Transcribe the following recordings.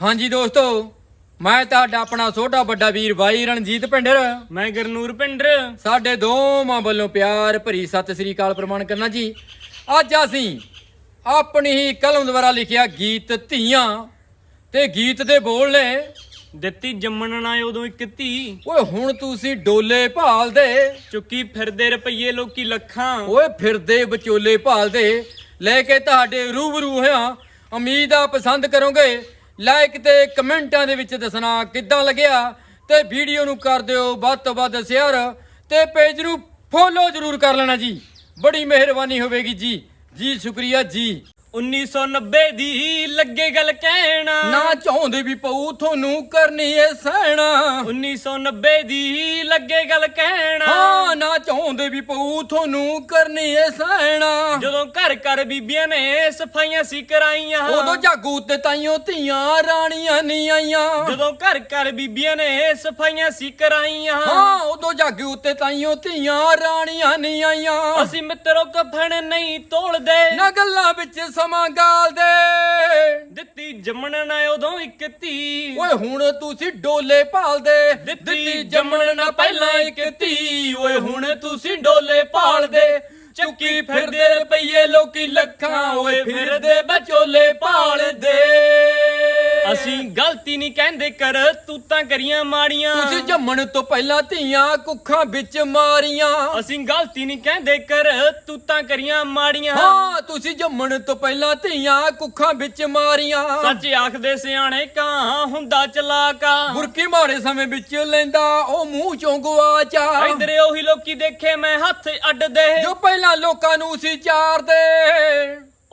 ਹਾਂਜੀ ਦੋਸਤੋ ਮੈਂ ਤੁਹਾਡਾ ਆਪਣਾ ਛੋਟਾ ਵੱਡਾ ਵੀਰ ਭਾਈ ਰਣਜੀਤ ਪਿੰਡਰ ਮੈਂ ਗਰਨੂਰ ਪਿੰਡਰ ਸਾਡੇ ਦੋਵਾਂ ਵੱਲੋਂ ਪਿਆਰ ਭਰੀ ਸਤਿ ਸ੍ਰੀ ਅਕਾਲ ਪ੍ਰਮਾਣ ਕਰਨਾ ਜੀ। ਅੱਜ ਅਸੀਂ ਆਪਣੀ ਹੀ ਕਲਮ ਦੁਆਰਾ ਲਿਖਿਆ ਗੀਤ ਧੀਆਂ ਤੇ ਗੀਤ ਦੇ ਬੋਲ ਨੇ ਦਿੱਤੀ ਜੰਮਣ ਨਾ ਉਦੋਂ ਇੱਕ ਧੀ। ਓਏ ਹੁਣ ਤੁਸੀਂ ਡੋਲੇ ਭਾਲਦੇ। ਚੁੱਕੀ ਫਿਰਦੇ ਰੁਪਈਏ ਲੋਕੀ ਲੱਖਾਂ। ਓਏ ਫਿਰਦੇ ਵਿਚੋਲੇ ਭਾਲਦੇ। ਲੈ ਕੇ ਤੁਹਾਡੇ ਰੂਬਰੂ ਹੋਇਆ ਉਮੀਦ ਆ ਪਸੰਦ ਕਰੋਗੇ। ਲਾਈਕ ਤੇ ਕਮੈਂਟਾਂ ਦੇ ਵਿੱਚ ਦੱਸਣਾ ਕਿੱਦਾਂ ਲੱਗਿਆ ਤੇ ਵੀਡੀਓ ਨੂੰ ਕਰ ਦਿਓ ਵੱਧ ਤੋਂ ਵੱਧ ਸ਼ੇਅਰ ਤੇ ਪੇਜ ਨੂੰ ਫੋਲੋ ਜ਼ਰੂਰ ਕਰ ਲੈਣਾ ਜੀ। ਬੜੀ ਮਿਹਰਬਾਨੀ ਹੋਵੇਗੀ ਜੀ। ਜੀ ਸ਼ੁਕਰੀਆ ਜੀ। 1990 ਦੀ ਲੱਗੇ ਗੱਲ ਕਹਿਣਾ। ਨਾ ਚਾਹੁੰਦੇ ਵੀ ਪਊ ਤੁਹਾਨੂੰ ਕਰਨੀ ਏ ਸਹਿਣਾ। 1990 ਦੀ ਲੱਗੇ ਗੱਲ ਕਹਿਣਾ। ਹਾਂ ਨਾ ਚਾਹੁੰਦੇ ਵੀ ਪਊ ਤੁਹਾਨੂੰ ਕਰਨੀ ਏ ਸਹਿਣਾ। ਜਦੋਂ ਘਰ ਘਰ ਬੀਬੀਆਂ ਨੇ ਸਫਾਈਆਂ ਸੀ ਕਰਾਈਆਂ। ਉਦੋਂ ਜਾਗੂ ਤੇ ਤਾਈਓ ਧੀਆਂ ਰਾਣੀਆਂ ਨਹੀਂ ਆਈਆਂ। ਜਦੋਂ ਘਰ ਘਰ ਬੀਬੀਆਂ ਨੇ ਸਫਾਈਆਂ ਸੀ ਕਰਾਈਆਂ। ਹਾਂ ਉਦੋਂ ਜਾਗੂ ਤੇ ਤਾਈਓ ਧੀਆਂ ਰਾਣੀਆਂ ਨਹੀਂ ਆਈਆਂ। ਅਸੀਂ ਮਿੱਤਰੋ ਕਫਣ ਨਹੀਂ ਤੋਲਦੇ। ਨਾ ਗੱਲਾਂ ਵਿੱਚ ਸਮਾਂ ਗਾਲਦੇ ਦਿੱਤੀ ਜੰਮਣ ਨਾ ਉਦੋਂ ਇੱਕ ਧੀ। ਓਏ ਹੁਣ ਤੁਸੀਂ ਡੋਲੇ ਭਾਲਦੇ। ਦਿੱਤੀ ਜੰਮਣ ਨਾ ਪਹਿਲਾਂ ਇੱਕ ਧੀ। ਓਏ ਹੁਣ ਤੁਸੀਂ ਡੋਲੇ ਭਾਲਦੇ। ਚੁੱਕੀ ਫਿਰਦੇ ਰੁਪਈਏ ਲੋਕੀ ਲੱਖਾਂ। ਓਏ ਫਿਰਦੇ ਬਚੋਲੇ ਭਾਲਦੇ। ਅਸੀਂ ਗਲਤੀ ਨਹੀਂ ਕਹਿੰਦੇ ਕਰ ਤੂੰ ਤਾਂ ਕਰੀਆਂ ਮਾੜੀਆਂ। ਤੁਸੀਂ ਜੰਮਣ ਤੋਂ ਪਹਿਲਾਂ ਧੀਆਂ ਕੁੱਖਾਂ ਵਿੱਚ ਮਾਰੀਆਂ। ਅਸੀਂ ਗਲਤੀ ਨਹੀਂ ਕਹਿੰਦੇ ਕਰ ਤੂੰ ਤਾਂ ਕਰੀਆਂ ਮਾੜੀਆਂ। ਹਾਂ ਤੁਸੀਂ ਜੰਮਣ ਤੋਂ ਪਹਿਲਾਂ ਧੀਆਂ ਕੁੱਖਾਂ ਵਿੱਚ ਮਾਰੀਆਂ। ਸੱਚ ਆਖਦੇ ਸਿਆਣੇ ਕਾਂ ਹੁੰਦਾ ਚਲਾਕਾ ਬੁਰਕੀ ਮਾੜੇ ਸਮੇਂ ਵਿੱਚ ਲੈਂਦਾ ਉਹ ਮੂੰਹ ਚੋਂ ਗਵਾਚਾ ਇਧਰੇ ਉਹੀ ਲੋਕੀ ਦੇਖੇ ਮੈਂ ਹੱਥ ਅੱਡਦੇ। ਜੋ ਪਹਿਲਾਂ ਲੋਕਾਂ ਨੂੰ ਸੀ ਚਾਰਦੇ।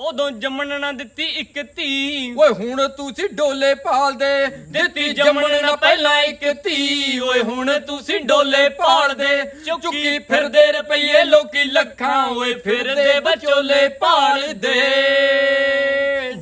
ਉਦੋਂ ਜੰਮਣ ਨਾ ਦਿੱਤੀ ਇੱਕ ਧੀ। ਓਏ ਹੁਣ ਤੁਸੀਂ ਡੋਲੇ ਭਾਲਦੇ ਦਿੱਤੀ ਜੰਮਣ ਨਾ ਪਹਿਲਾਂ ਇੱਕ ਧੀ। ਓਏ ਹੁਣ ਤੁਸੀਂ ਡੋਲੇ ਭਾਲਦੇ ਚੁੱਕੀ ਫਿਰਦੇ ਰੁਪਈਏ ਲੋਕੀ ਲੱਖਾਂ। ਓਏ ਫਿਰਦੇ ਬਚੋਲੇ ਭਾਲਦੇ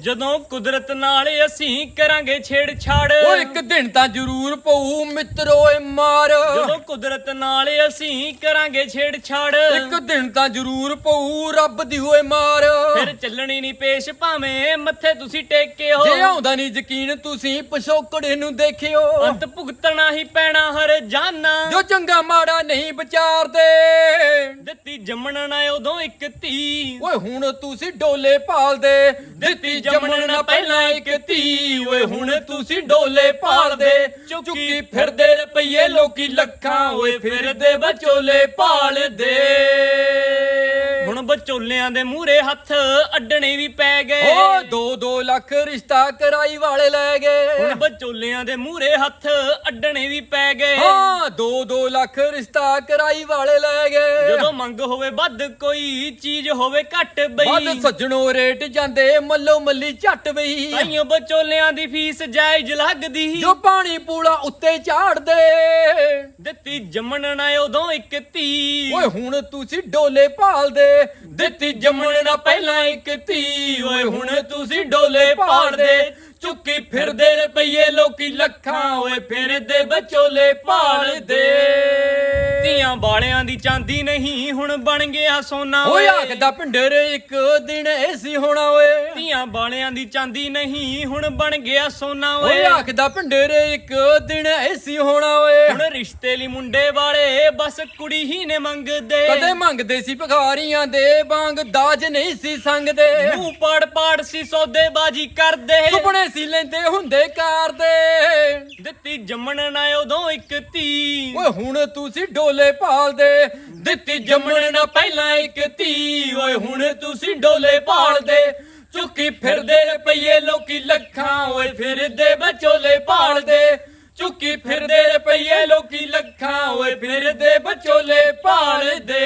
ਜਦੋਂ ਕੁਦਰਤ ਨਾਲ ਅਸੀਂ ਕਰਾਂਗੇ ਛੇੜਛਾੜ। ਓ ਇੱਕ ਦਿਨ ਤਾਂ ਜ਼ਰੂਰ ਪਊ ਮਿੱਤਰੋ ਏ ਮਾਰ। ਜਦੋਂ ਕੁਦਰਤ ਨਾਲ ਅਸੀਂ ਕਰਾਂਗੇ ਛੇੜਛਾੜ। ਇੱਕ ਦਿਨ ਤਾਂ ਜ਼ਰੂਰ ਪਊ ਰੱਬ ਦੀ ਹੋਏ ਮਾਰ। ਫਿਰ ਚੱਲਣੀ ਨਹੀਂ ਪੇਸ਼ ਭਾਵੇਂ ਮੱਥੇ ਤੁਸੀਂ ਟੇਕੇ ਹੋ। ਜੇ ਆਉਂਦਾ ਨਹੀਂ ਯਕੀਨ ਤੁਸੀਂ ਪਿਛੋਕੜੇ ਨੂੰ ਦੇਖਿਓ। ਅੰਤ ਭੁਗਤਣਾ ਹੀ ਪੈਣਾ ਹਰ ਜਾਨਾ। ਜੋ ਚੰਗਾ ਮਾੜਾ ਨਹੀਂ ਵਿਚਾਰਦੇ। ਦਿੱਤੀ ਜੰਮਣ ਨਾ ਉਦੋਂ ਇੱਕ ਧੀ। ਓਏ ਹੁਣ ਤੁਸੀਂ ਡੋਲੇ ਭਾਲਦੇ ਦਿੱਤੀ ਜੰਮਣ ਨਾ ਪਹਿਲਾਂ ਇੱਕ ਧੀ। ਓਏ ਹੁਣ ਤੁਸੀਂ ਡੋਲੇ ਭਾਲਦੇ ਚੁੱਕੀ ਫਿਰਦੇ ਰੁਪਈਏ ਲੋਕੀ ਲੱਖਾਂ। ਓਏ ਫਿਰਦੇ ਬਚੋਲੇ ਭਾਲਦੇ। ਹੁਣ ਵਿਚੋਲਿਆਂ ਦੇ ਮੂਹਰੇ ਹੱਥ ਅੱਡਣੇ ਵੀ ਪੈ ਗਏ। ਓ 2-2 ਲੱਖ ਰਿਸ਼ਤਾ ਕਰਾਈ ਵਾਲੇ ਲੈ ਗਏ। ਹੁਣ ਵਿਚੋਲਿਆਂ ਦੇ ਮੂਹਰੇ ਹੱਥ ਅੱਡਣੇ ਵੀ ਪੈ ਗਏ। ਹਾਂ 2-2 ਲੱਖ ਰਿਸ਼ਤਾ ਕਰਾਈ ਵਾਲੇ ਲੈ ਗਏ। ਜਦੋਂ ਮੰਗ ਹੋਵੇ ਵੱਧ ਕੋਈ ਚੀਜ਼ ਹੋਵੇ ਘੱਟ ਬਈ। ਵੱਧ ਸੱਜਣੋ ਰੇਟ ਜਾਂਦੇ ਮੱਲੋ ਮੱਲੀ ਝੱਟ ਬਈ। ਤਾਈਓ ਵਿਚੋਲਿਆਂ ਦੀ ਫੀਸ ਜਾਇਜ਼ ਲੱਗਦੀ। ਜੋ ਪਾਣੀ ਪੂਲਾ ਉੱਤੇ ਝਾੜਦੇ। ਦਿੱਤੀ ਜੰਮਣ ਨਾ ਉਦੋਂ ਇੱਕ ਧੀ। ਓਏ ਹੁਣ ਤੁਸੀਂ ਡੋਲੇ ਭਾਲਦੇ। ਦਿੱਤੀ ਜੰਮਣ ਨਾ ਪਹਿਲਾਂ ਇੱਕ ਧੀ। ਓਏ ਹੁਣ ਤੁਸੀਂ ਡੋਲੇ ਭਾਲਦੇ ਚੁੱਕੀ ਫਿਰਦੇ ਰੁਪਈਏ ਲੋਕੀ ਲੱਖਾਂ। ਓਏ ਫਿਰਦੇ ਬਚੋਲੇ ਭਾਲਦੇ ਧੀਆਂ ਵਾਲਿਆਂ ਦੀ ਚਾਂਦੀ ਨਹੀਂ ਹੁਣ ਬਣ ਗਿਆ ਸੋਨਾ ਓਏ ਆਖਦਾ ਪਿੰਡਰ ਇੱਕ ਦਿਨ ਐਸੀ ਹੋਣਾ ਓਏ। ਧੀਆਂ ਵਾਲਿਆਂ ਦੀ ਚਾਂਦੀ ਨਹੀਂ ਹੁਣ ਬਣ ਗਿਆ ਸੋਨਾ ਓਏ। ਓਏ ਆਖਦਾ ਪਿੰਡਰ ਇੱਕ ਦਿਨ ਐਸੀ ਹੋਣਾ ਓਏ। ਹੁਣ ਰਿਸ਼ਤੇ ਲਈ ਮੁੰਡੇ ਵਾਲੇ ਬਸ ਕੁੜੀ ਹੀ ਨੇ ਮੰਗਦੇ। ਕਦੇ ਮੰਗਦੇ ਸੀ ਭਿਖਾਰੀਆਂ ਦੇ ਵਾਂਗ ਦਾਜ ਨਹੀਂ ਸੀ ਸੰਗਦੇ। ਮੂੰਹ ਪਾੜ ਪਾੜ ਸੀ ਸੌਦੇਬਾਜੀ ਕਰਦੇ। ਸੁਪਨੇ ਸੀ ਲੈਂਦੇ ਹੁੰਦੇ ਕਰਦੇ। ਦਿੱਤੀ ਜੰਮਣ ਨਾ ਉਦੋਂ ਇੱਕ ਧੀ। ਓਏ ਹੁਣ ਤੁਸੀਂ ਡੋਲੇ ਭਾਲਦੇ ਦਿੱਤੀ ਜੰਮਣ ਨਾ ਪਹਿਲਾਂ ਇੱਕ ਧੀ। ਓਏ, ਹੁਣ ਤੁਸੀਂ ਡੋਲੇ ਪਾਲਦੇ ਚੁੱਕੀ ਫਿਰਦੇ ਰੁਪਈਏ ਲੋਕੀ ਲੱਖਾਂ। ਓਏ ਫਿਰਦੇ ਬਚੋਲੇ ਪਾਲਦੇ ਚੁੱਕੀ ਫਿਰਦੇ ਰੁਪਈਏ ਲੋਕੀ ਲੱਖਾਂ। ਓਏ ਫਿਰਦੇ ਬਚੋਲੇ ਪਾਲਦੇ